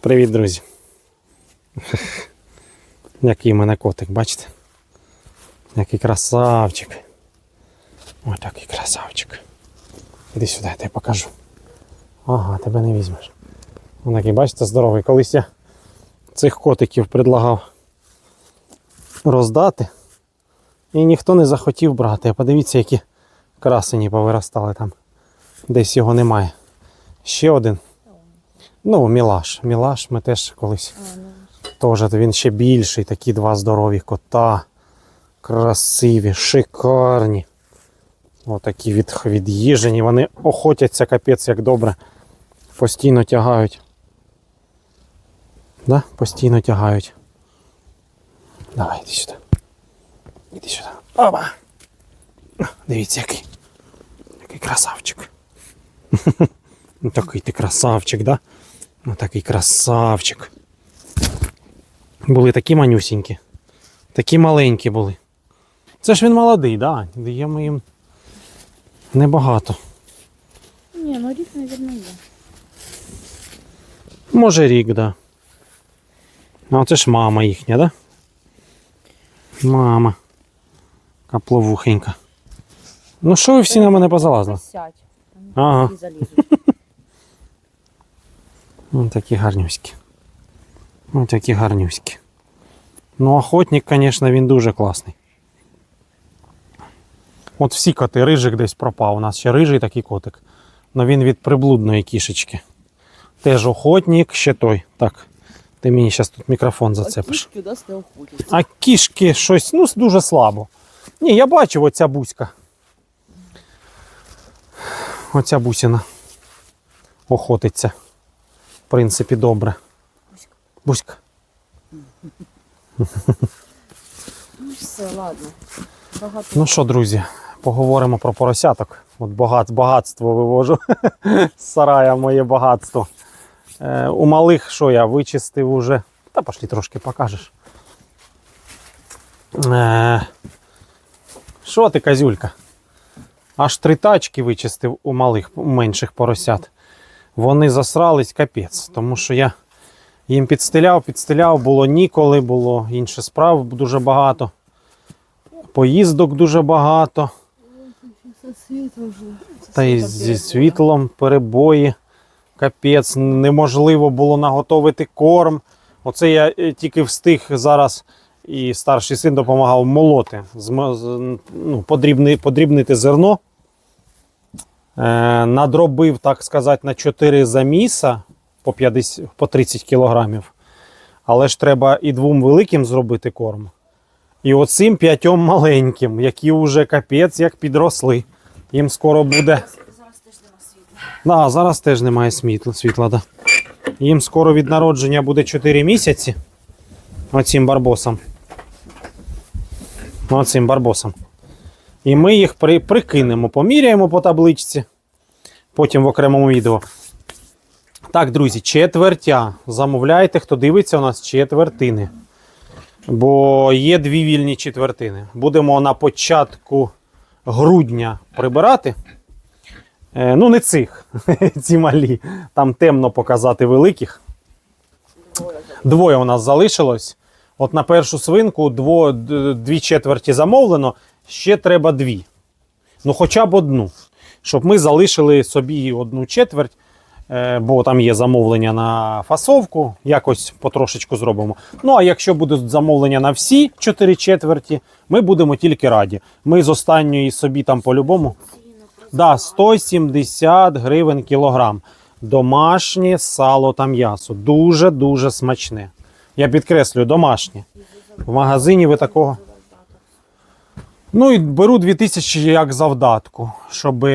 Привіт, друзі. Який в мене котик, бачите? Який красавчик. Ось такий красавчик. Іди сюди, я тобі покажу. Ага, тебе не візьмеш. Він такий, бачите, здоровий. Колись я цих котиків предлагав роздати. І ніхто не захотів брати. А подивіться, які красені повиростали там. Десь його немає. Ще один. Ну, Мілаш. Мілаш ми теж колись. Теж він ще більший, такі два здорові кота. Красиві, шикарні. Отакі від, від'їжджені. Вони охотяться капець як добре. Постійно тягають. Да? Постійно тягають. Давай, іди сюди. Іди сюди. Опа! Дивіться, який. Який красавчик. Такий ти красавчик, да? Ну, такий красавчик. Були такі манюсінькі. Такі маленькі були. Це ж він молодий, да? Даємо їм небагато. Ні, ну рік, мабуть, є. Може рік, да. А це ж мама їхня, да? Мама. Капловухенька. Ну що ви всі на мене позалазили? Ага. Ось такі гарнюські. Ось такі гарнюські. Ну, охотник, звісно, він дуже класний. От всі коти, рижик десь пропав. У нас ще рижий такий котик. Но він від приблудної кішечки. Теж охотник, ще той. Так, ти мені зараз тут мікрофон зацепиш. Кішки, да, не охотяться. А кішки щось ну, дуже слабо. Ні, я бачив оця бузька. Оця бусина охотиться. Принципі, добре. Бузька. Ну все, ладно. Багато. Ну що, друзі, поговоримо про поросяток. От багат, багатство вивожу. З сарая моє багатство. Е, у малих що я вичистив уже. Та пошлі трошки покажеш. Е, що ти, козюлька? Аж три тачки вичистив у малих, у менших поросят. Вони засрались капець, тому що я їм підстеляв, підстеляв, було ніколи, було інших справ дуже багато. Поїздок дуже багато. Та й зі світлом перебої. Капець, неможливо було наготовити корм. Оце я е, тільки встиг зараз, і старший син допомагав молоти, ну, подрібни, подрібнити зерно. Е, надробив, так сказати, на 4 заміса по, 50, по 30 кілограмів. Але ж треба і двом великим зробити корм. І оцим п'ятьом маленьким, які вже капець як підросли. Їм скоро буде. Зараз теж нема світла. Да, зараз теж немає світла, світла да. Їм скоро від народження буде 4 місяці. Оцим барбосам. Оцим барбосам. І ми їх при, прикинемо, поміряємо по табличці. Потім в окремому відео. Так, друзі, четвертя. Замовляйте, хто дивиться, у нас четвертини. Бо є дві вільні четвертини. Будемо на початку грудня прибирати. Е, ну, не цих, ці малі. Там темно показати великих. Двоє у нас залишилось. От на першу свинку дво, дві четверті замовлено, ще треба дві. Ну, хоча б одну. Щоб ми залишили собі одну четверть, е, бо там є замовлення на фасовку, якось потрошечку зробимо. Ну, а якщо будуть замовлення на всі чотири четверті, ми будемо тільки раді. Ми з останньої собі там по-любому. Да, 170 гривень кілограм. Домашнє сало та м'ясо. Дуже-дуже смачне. Я підкреслюю, домашнє. В магазині ви такого. Ну і беру 2000 як завдатку, щоб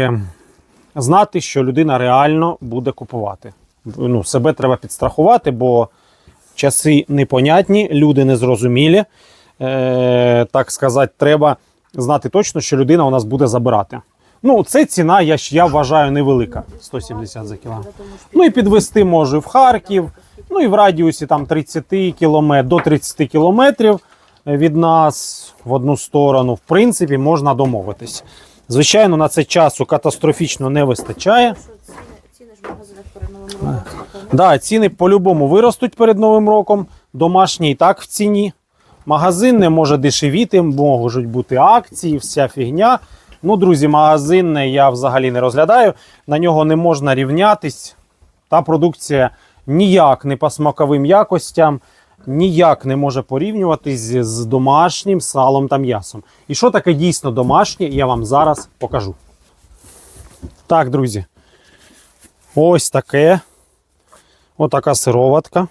знати, що людина реально буде купувати. Ну, себе треба підстрахувати, бо часи непонятні, люди незрозумілі. Е, так сказати, треба знати точно, що людина у нас буде забирати. Ну, це ціна, я, я вважаю, невелика. 170 за кілограм. Ну і підвести можу в Харків, ну і в радіусі там 30 кілометрів до 30 кілометрів від нас в одну сторону, в принципі, можна домовитись. Звичайно, на це часу катастрофічно не вистачає. Ціни, ж в магазинах перед новим роком. Да, ціни по-любому виростуть перед Новим роком. Домашній і так в ціні. Магазинне може дешевіти, можуть бути акції, вся фігня. Ну, друзі, магазинне я взагалі не розглядаю. На нього не можна рівнятись. Та продукція ніяк не по смаковим якостям, ніяк не може порівнюватись з- домашнім салом та м'ясом. І що таке дійсно домашнє, я вам зараз покажу. Так, друзі. Ось таке. Отака сироватка.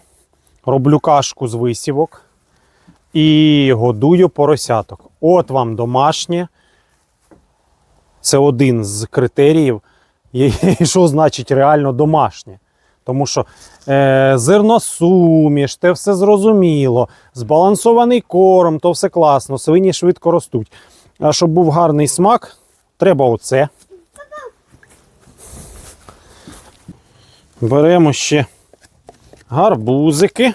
Роблю кашку з висівок і годую поросяток. От вам домашнє. Це один з критеріїв, що значить реально домашнє. Тому що е, зерносуміш, те все зрозуміло, збалансований корм, то все класно, свині швидко ростуть. А щоб був гарний смак, треба оце. Беремо ще гарбузики,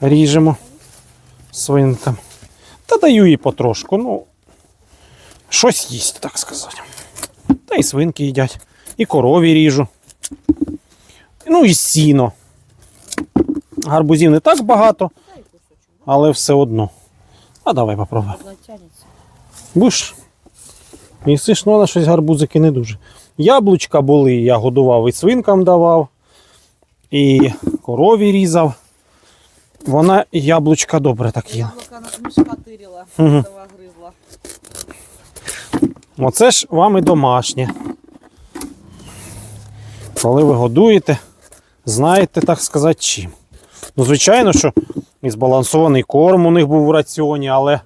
ріжемо свинкам. Та даю їй потрошку. Ну, щось їсть, так сказати. Та і свинки їдять, і корові ріжу. Ну і сіно. Гарбузів не так багато, але все одно. А давай попробуємо. Будеш? Їсиш, ну, але щось гарбузики не дуже. Яблучка були, я годував і свинкам давав, і корові різав. Вона яблучка добре так їла. Яблука мішка тирила, Мгм. гризла. Оце ж вам і домашнє. Коли ви годуєте, знаєте, так сказати, чим. Ну, звичайно, що і збалансований корм у них був в раціоні, але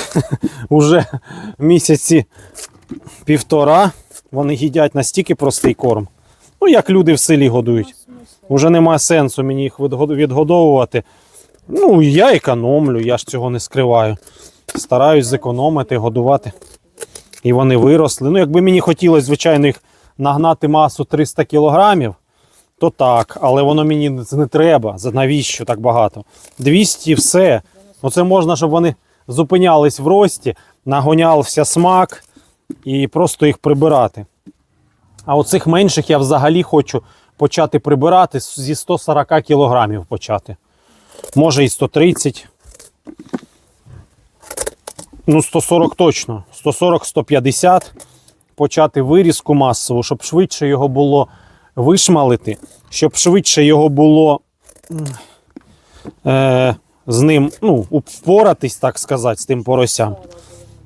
вже місяці півтора вони їдять настільки простий корм. Ну, як люди в селі годують. Уже немає сенсу мені їх відгодовувати. Ну, я економлю, я ж цього не скриваю. Стараюсь зекономити, годувати. І вони виросли. Ну, якби мені хотілося, звичайно, їх нагнати масу 300 кілограмів, то так, але воно мені не треба. Навіщо так багато? 200 все. Ну це можна, щоб вони зупинялись в рості, нагонявся смак і просто їх прибирати. А оцих менших я взагалі хочу почати прибирати зі 140 кілограмів почати. Може і 130. Ну, 140 точно. 140-150. Почати вирізку масову, щоб швидше його було вишмалити, щоб швидше його було е, з ним ну, впоратись, так сказати, з тим поросям.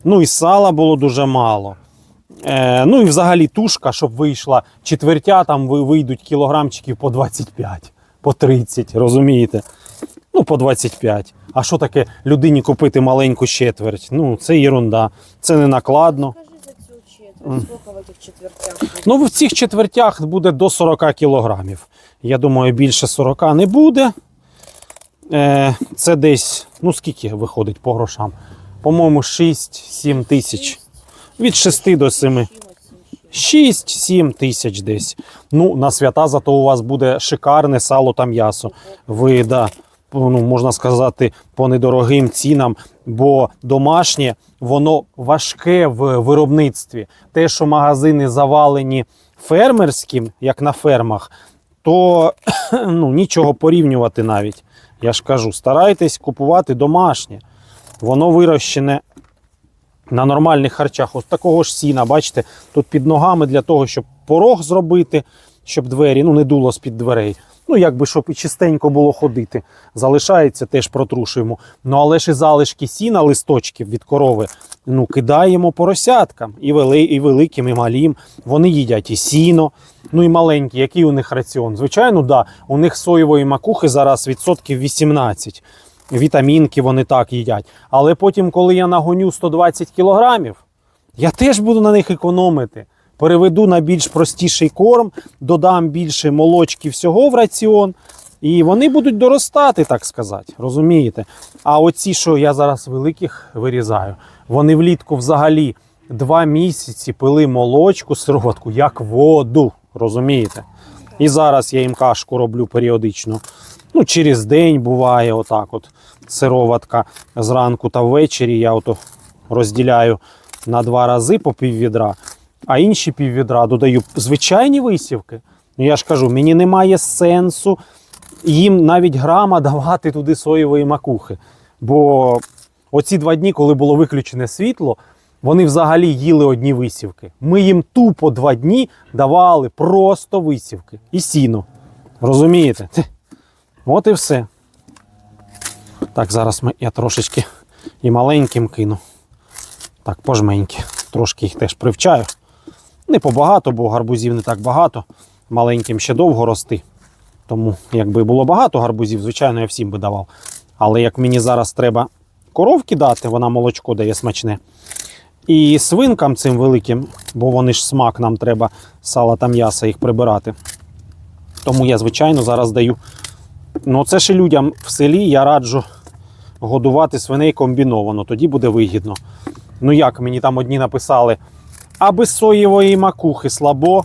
Ну і сала було дуже мало. Е, ну і взагалі тушка, щоб вийшла четвертя, там вийдуть кілограмчиків по 25, по 30, розумієте? Ну, по 25. А що таке людині купити маленьку четверть? Ну, це ерунда. Це не накладно. В этих четвертях? Ну, в цих четвертях буде до 40 кілограмів. Я думаю, більше 40 не буде. Е, це десь, ну скільки виходить по грошам? По-моєму, 6-7 тисяч. Від 6 до 7. Чимось, чим ще. 6-7 тисяч десь. Ну, на свята зато у вас буде шикарне сало та м'ясо. Ви, да, ну, можна сказати, по недорогим цінам, бо домашнє, воно важке в виробництві. Те, що магазини завалені фермерським, як на фермах, то ну, нічого порівнювати навіть. Я ж кажу, старайтесь купувати домашнє. Воно вирощене на нормальних харчах. Ось такого ж сіна, бачите, тут під ногами для того, щоб порог зробити, щоб двері ну, не дуло з-під дверей. Ну, якби щоб і чистенько було ходити. Залишається, теж протрушуємо. Ну, але ж і залишки сіна, листочків від корови, ну, кидаємо поросяткам. І, вели, і великим, і малим. Вони їдять і сіно, ну і маленькі. Який у них раціон? Звичайно, да, у них соєвої макухи зараз відсотків 18. Вітамінки вони так їдять. Але потім, коли я нагоню 120 кілограмів, я теж буду на них економити. Переведу на більш простіший корм, додам більше молочки всього в раціон, і вони будуть доростати, так сказати. Розумієте? А оці, що я зараз великих вирізаю, вони влітку взагалі два місяці пили молочку, сироватку, як воду. Розумієте? І зараз я їм кашку роблю періодично. Ну, через день буває отак от сироватка зранку та ввечері. Я ото розділяю на два рази по піввідра, а інші піввідра додаю звичайні висівки. Ну я ж кажу, мені немає сенсу їм навіть грама давати туди соєвої макухи. Бо оці два дні, коли було виключене світло, вони взагалі їли одні висівки. Ми їм тупо два дні давали просто висівки і сіно. Розумієте? От і все. Так, зараз ми, я трошечки і маленьким кину. Так, пожменьки. Трошки їх теж привчаю. Не побагато, бо гарбузів не так багато. Маленьким ще довго рости. Тому, якби було багато гарбузів, звичайно, я всім би давав. Але як мені зараз треба коровки дати, вона молочко дає смачне. І свинкам цим великим, бо вони ж смак нам треба сала та м'яса їх прибирати. Тому я, звичайно, зараз даю. Ну, це ж і людям в селі я раджу годувати свиней комбіновано, тоді буде вигідно. Ну як мені там одні написали, а без соєвої макухи слабо.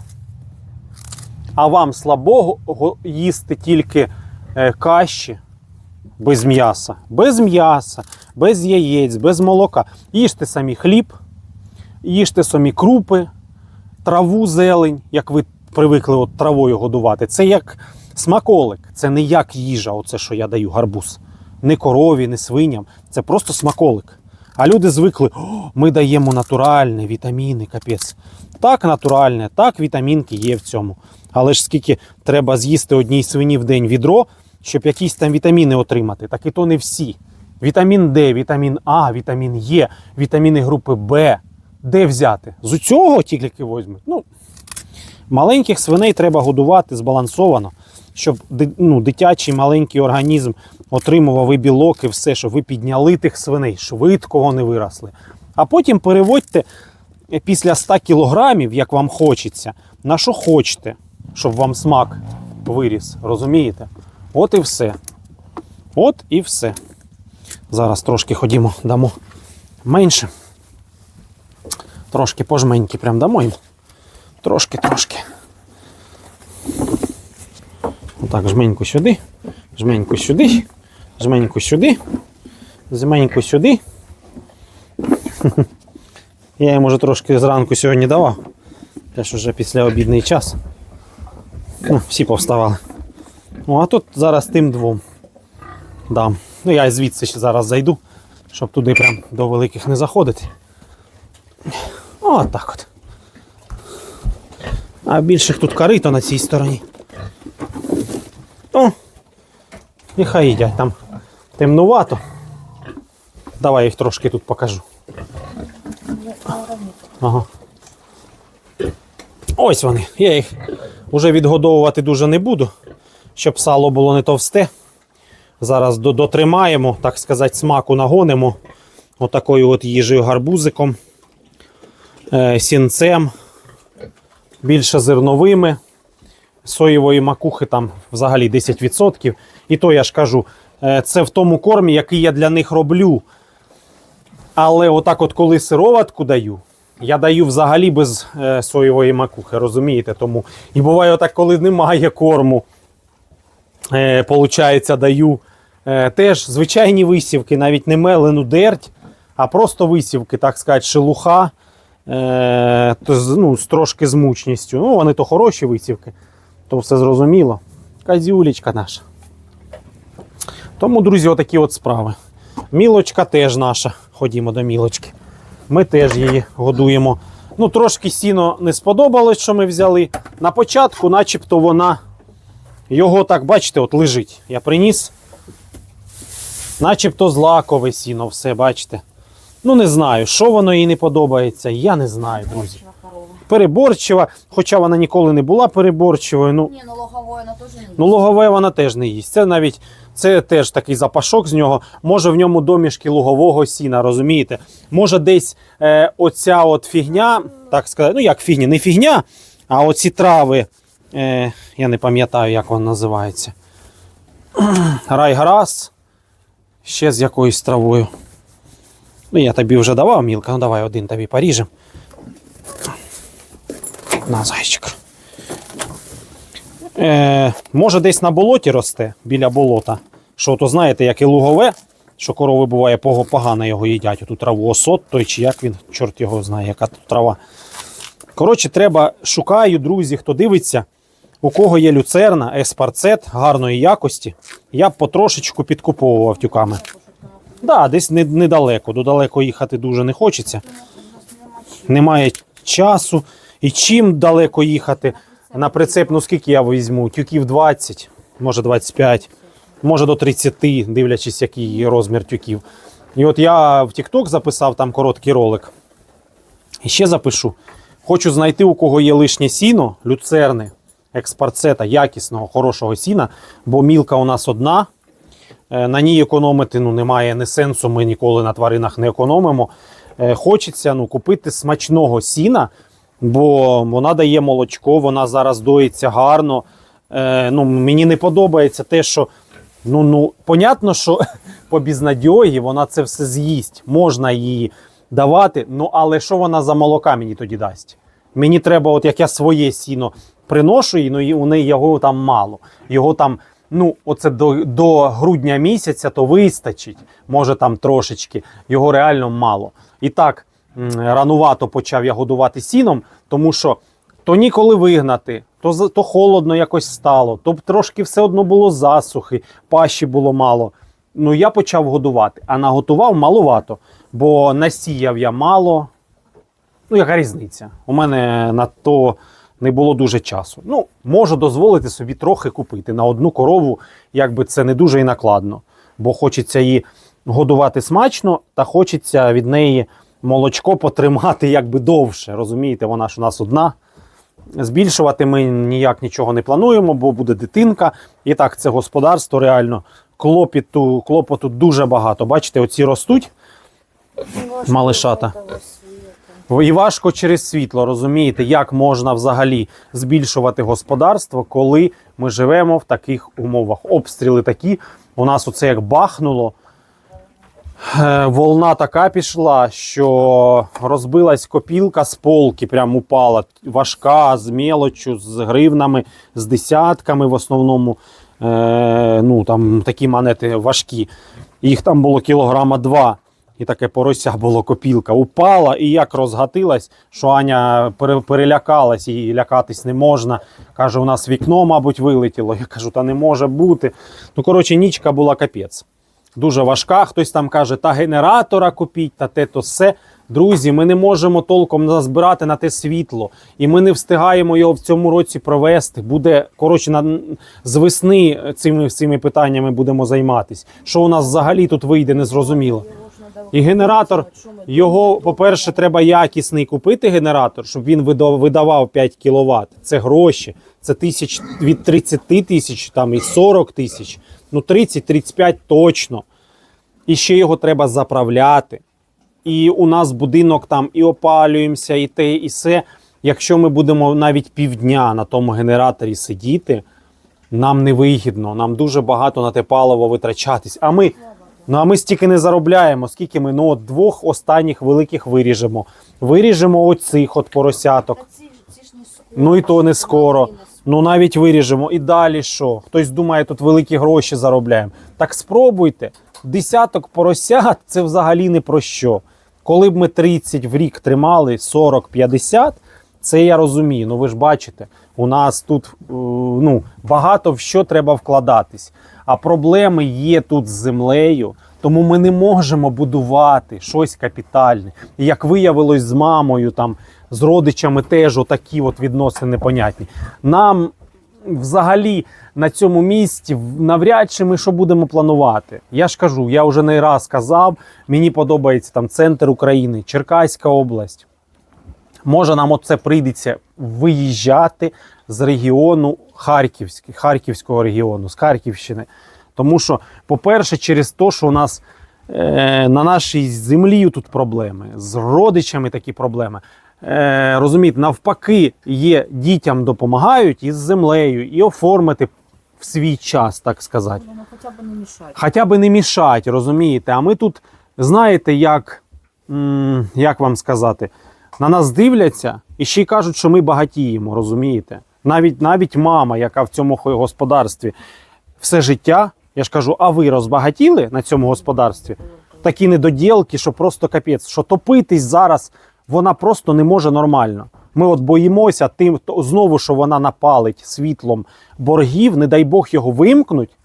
А вам слабо їсти тільки е, каші без м'яса. Без м'яса, без яєць, без молока. Їжте самі хліб, їжте самі крупи, траву, зелень, як ви привикли от травою годувати. Це як смаколик, це не як їжа, оце, що я даю гарбуз. Не корові, не свиням. Це просто смаколик. А люди звикли, ми даємо натуральне, вітаміни, капець. Так, натуральне, так, вітамінки є в цьому. Але ж скільки треба з'їсти одній свині в день відро, щоб якісь там вітаміни отримати. Так і то не всі. Вітамін Д, вітамін А, вітамін Е, вітаміни групи Б. Де взяти? З цього тільки візьмуть. Ну, маленьких свиней треба годувати збалансовано, щоб ну, дитячий маленький організм отримував і білок, і все, щоб ви підняли тих свиней, швидко вони виросли. А потім переводьте е, після 100 кілограмів, як вам хочеться, на що хочете, щоб вам смак виріс. Розумієте? От і все. От і все. Зараз трошки ходімо, дамо менше. Трошки пожменьки прям дамо їм. Трошки, трошки. Отак, жменьку сюди, жменьку сюди, жменьку сюди, жменьку сюди. Я їм уже трошки зранку сьогодні давав. Теж уже після обідний час. Ну, всі повставали. Ну, а тут зараз тим двом дам. Ну, я звідси ще зараз зайду, щоб туди прям до великих не заходити. О, так от. А більших тут корито на цій стороні. О! Нехай їдять там темнувато. Давай їх трошки тут покажу. Ага. Ось вони. Я їх вже відгодовувати дуже не буду, щоб сало було не товсте. Зараз дотримаємо, так сказати, смаку нагонимо. Отакою от їжею гарбузиком, е, сінцем, більше зерновими. Соєвої макухи там взагалі 10%. І то я ж кажу, е, це в тому кормі, який я для них роблю. Але отак, от коли сироватку даю, я даю взагалі без е, соєвої макухи, розумієте? Тому і буває отак, коли немає корму. Е, получається, даю теж звичайні висівки, навіть не мелену дерть, а просто висівки, так сказати, шелуха. Ну, з трошки з мучністю. Ну, вони то хороші висівки, то все зрозуміло. Казюлечка наша. Тому, друзі, отакі от справи. Мілочка теж наша. Ходімо до мілочки. Ми теж її годуємо. Ну, трошки сіно не сподобалось, що ми взяли. На початку, начебто, вона його так, бачите, от лежить. Я приніс. Начебто злакове сіно, все, бачите. Ну, не знаю, що воно їй не подобається. Я не знаю, друзі. Переборчива, хоча вона ніколи не була переборчивою. Ну, Не, ну логовое она тоже не Ну, лугове вона теж не їсть. Це навіть це теж такий запашок з нього. Може в ньому домішки лугового сіна, розумієте? Може десь е, оця от фігня, так сказати, ну як фігня, не фігня, а оці трави, е, я не пам'ятаю, як вона називається. Райграс. Ще з якоюсь травою. Ну, я тобі вже давав, Мілка, ну давай один тобі поріжем. На, зайчик. Е, може, десь на болоті росте біля болота. Що то знаєте, як і лугове, що корови буває погано його їдять. Оту траву осот, той чи як він, чорт його знає, яка тут трава. Коротше, треба, шукаю, друзі, хто дивиться. у кого є люцерна, еспарцет гарної якості, я б потрошечку підкуповував тюками. Да, десь не- недалеко. Додалеко їхати дуже не хочеться. Немає часу. І чим далеко їхати на прицеп, ну скільки я візьму? Тюків 20, може 25, може до 30, дивлячись, який розмір тюків. І от я в TikTok записав там короткий ролик. І ще запишу. Хочу знайти, у кого є лишнє сіно, люцерни, експарцета, якісного, хорошого сіна, бо мілка у нас одна. Е, На ній економити ну, немає ні сенсу, ми ніколи на тваринах не економимо. Е, Хочеться ну, купити смачного сіна, бо вона дає молочко, вона зараз доїться гарно. Е, ну, мені не подобається те, що ну, ну, понятно, що по бізнадьогі вона це все з'їсть. Можна її давати, ну але що вона за молока мені тоді дасть? Мені треба, от як я своє сіно приношу, і, ну, і у неї його там мало. Його там, ну, оце до, до грудня місяця то вистачить, може там трошечки, його реально мало. І так, ранувато почав я годувати сіном, тому що то ніколи вигнати, то, то холодно якось стало, то трошки все одно було засухи, пащі було мало. Ну, я почав годувати, а наготував маловато, бо насіяв я мало. Ну, яка різниця? У мене на то не було дуже часу. Ну, можу дозволити собі трохи купити на одну корову, якби це не дуже і накладно, бо хочеться її годувати смачно, та хочеться від неї молочко потримати якби довше. Розумієте, вона ж у нас одна. Збільшувати ми ніяк нічого не плануємо, бо буде дитинка. І так, це господарство реально клопіту, клопоту дуже багато. Бачите, оці ростуть. Малишата. І важко через світло, розумієте, як можна взагалі збільшувати господарство, коли ми живемо в таких умовах. Обстріли такі. У нас оце як бахнуло. Е, Волна така пішла, що розбилась копілка з полки, прям упала. Важка, з мелочю, з гривнами, з десятками в основному. Е, ну, там такі монети важкі. Їх там було кілограма два. І таке порося було копілка. Упала і як розгатилась, що Аня перелякалась, і лякатись не можна. Каже, у нас вікно, мабуть, вилетіло. Я кажу, та не може бути. Ну, коротше, нічка була капець. Дуже важка. Хтось там каже, та генератора купіть, та те то все. Друзі, ми не можемо толком назбирати на те світло, і ми не встигаємо його в цьому році провести. Буде коротше на з весни цими цими питаннями будемо займатися. Що у нас взагалі тут вийде, незрозуміло. І генератор його, по-перше, треба якісний купити генератор, щоб він видав- видавав 5 кВт. Це гроші. Це тисяч від 30 тисяч там і 40 тисяч. Ну 30-35 точно. І ще його треба заправляти. І у нас будинок там і опалюємося, і те, і все. Якщо ми будемо навіть півдня на тому генераторі сидіти, нам не вигідно, нам дуже багато на те паливо витрачатись. А ми, ну, а ми стільки не заробляємо, скільки ми ну, от двох останніх великих виріжемо. Виріжемо оцих от поросяток. Ну і то не скоро. Ну навіть виріжемо. І далі що? Хтось думає, тут великі гроші заробляємо. Так спробуйте. Десяток поросят це взагалі не про що. Коли б ми 30 в рік тримали, 40-50, це я розумію. Ну ви ж бачите, у нас тут е, ну, багато в що треба вкладатись. А проблеми є тут з землею. Тому ми не можемо будувати щось капітальне. І як виявилось з мамою, там, з родичами теж такі от відносини непонятні. Нам взагалі на цьому місці навряд чи ми що будемо планувати. Я ж кажу, я вже не раз казав, мені подобається там центр України, Черкаська область. Може, нам оце прийдеться виїжджати з регіону Харківський, Харківського регіону, з Харківщини. Тому що, по-перше, через те, що у нас е, на нашій землі тут проблеми, з родичами такі проблеми. Е, розумієте, навпаки, є дітям допомагають із землею і оформити в свій час, так сказати. Ну, хоча б не мішати. Хоча б не мішать, розумієте? А ми тут, знаєте, як, м, як вам сказати, на нас дивляться і ще й кажуть, що ми багатіємо, розумієте? Навіть, навіть мама, яка в цьому господарстві все життя, я ж кажу, а ви розбагатіли на цьому господарстві? Такі недоділки, що просто капець, що топитись зараз вона просто не може нормально. Ми от боїмося тим, то знову, що вона напалить світлом боргів, не дай Бог його вимкнуть.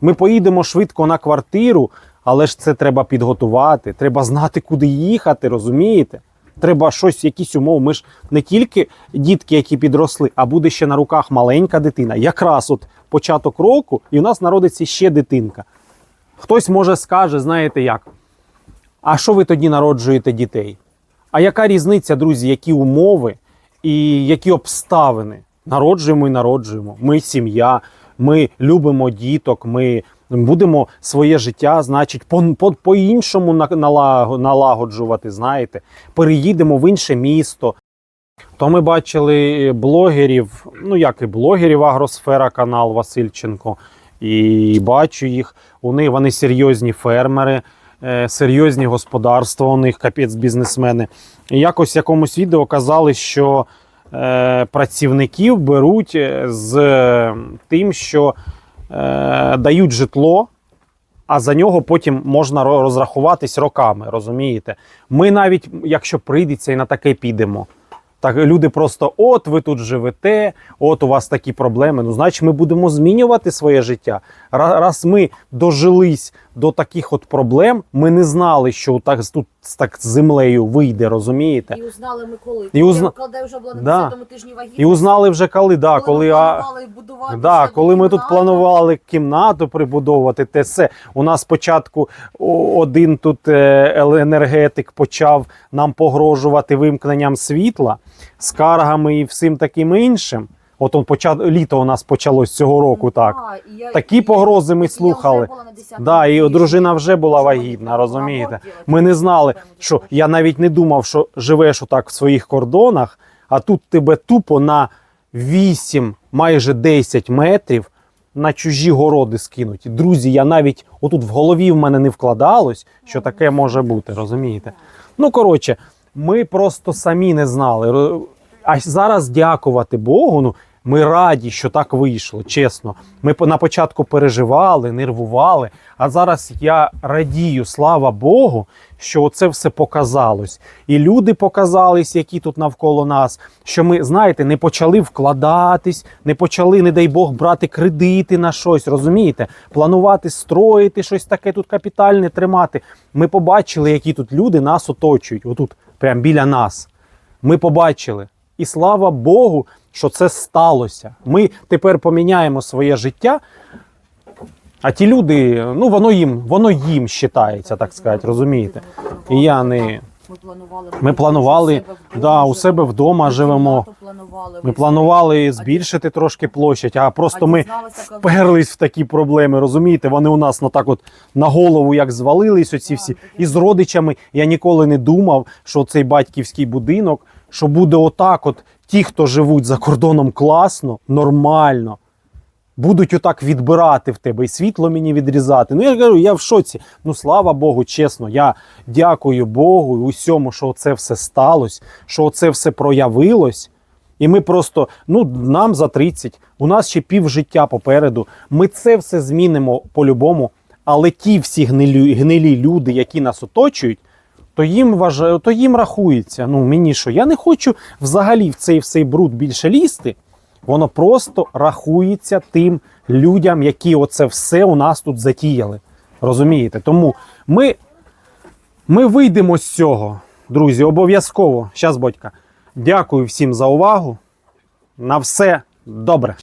Ми поїдемо швидко на квартиру, але ж це треба підготувати. Треба знати, куди їхати, розумієте? Треба щось, якісь умови. Ми ж не тільки дітки, які підросли, а буде ще на руках маленька дитина. Якраз от початок року, і у нас народиться ще дитинка. Хтось може скаже, знаєте як? А що ви тоді народжуєте дітей? А яка різниця, друзі, які умови і які обставини? Народжуємо і народжуємо. Ми сім'я, ми любимо діток, ми будемо своє життя, значить, по- по- по-іншому налагоджувати, знаєте, переїдемо в інше місто. То ми бачили блогерів, ну як і блогерів Агросфера, канал Васильченко, і бачу їх. Них вони серйозні фермери, е, серйозні господарства. У них капець бізнесмени. І якось в якомусь відео казали, що е, працівників беруть е, з тим, що е, дають житло. А за нього потім можна розрахуватись роками, розумієте? Ми навіть, якщо прийдеться, і на таке підемо. Так люди просто: от ви тут живете, от у вас такі проблеми. Ну, значить, ми будемо змінювати своє життя. Раз ми дожились до таких от проблем, ми не знали, що так тут так з землею вийде, розумієте? І узнали ми коли. І узна- Коли вже була на Да. 10-му тижні вагітності. І узнали вже коли, да, коли, ми а, будувати Да, коли ми тут планували кімнату прибудовувати, те все. У нас спочатку один тут е, енергетик почав нам погрожувати вимкненням світла, скаргами і всім таким іншим. От он почав літо у нас почалось цього року. Так Да, я- такі і- погрози ми і я вже слухали. була на 10-му Да, і дружина вже була вагітна, розумієте? Ми не знали, що я навіть не думав, що живеш отак в своїх кордонах, а тут тебе тупо на 8, майже 10 метрів на чужі городи скинуть. Друзі, я навіть отут в голові в мене не вкладалось, що таке може бути, розумієте? Ну, коротше, ми просто самі не знали. А зараз дякувати Богу. Ну, ми раді, що так вийшло, чесно. Ми на початку переживали, нервували, а зараз я радію, слава Богу, що це все показалось. І люди показались, які тут навколо нас. Що ми, знаєте, не почали вкладатись, не почали, не дай Бог, брати кредити на щось, розумієте? Планувати, строїти щось таке тут капітальне тримати. Ми побачили, які тут люди нас оточують, отут, прямо біля нас. Ми побачили. І слава Богу, що це сталося. Ми тепер поміняємо своє життя. А ті люди, ну воно їм, воно їм вважається, так сказати, розумієте? І я не. Ми планували, Ми планували, да, у себе вдома живемо. Ми планували збільшити трошки площадь, а просто ми вперлись в такі проблеми, розумієте? Вони у нас на так от на голову як звалились оці всі. І з родичами я ніколи не думав, що цей батьківський будинок, що буде отак, от ті, хто живуть за кордоном класно, нормально. Будуть отак відбирати в тебе і світло мені відрізати. Ну я кажу, я в шоці. Ну слава Богу, чесно, я дякую Богу і усьому, що це все сталося, що це все проявилось. І ми просто, ну, нам за 30, у нас ще пів життя попереду. Ми це все змінимо по-любому. Але ті всі гнилі, гнилі люди, які нас оточують, то їм вважаю, то їм рахується. Ну мені що, я не хочу взагалі в цей, в бруд більше лізти. Воно просто рахується тим людям, які оце все у нас тут затіяли. Розумієте? Тому ми, ми вийдемо з цього, друзі, обов'язково. Щас, батька. Дякую всім за увагу. На все добре.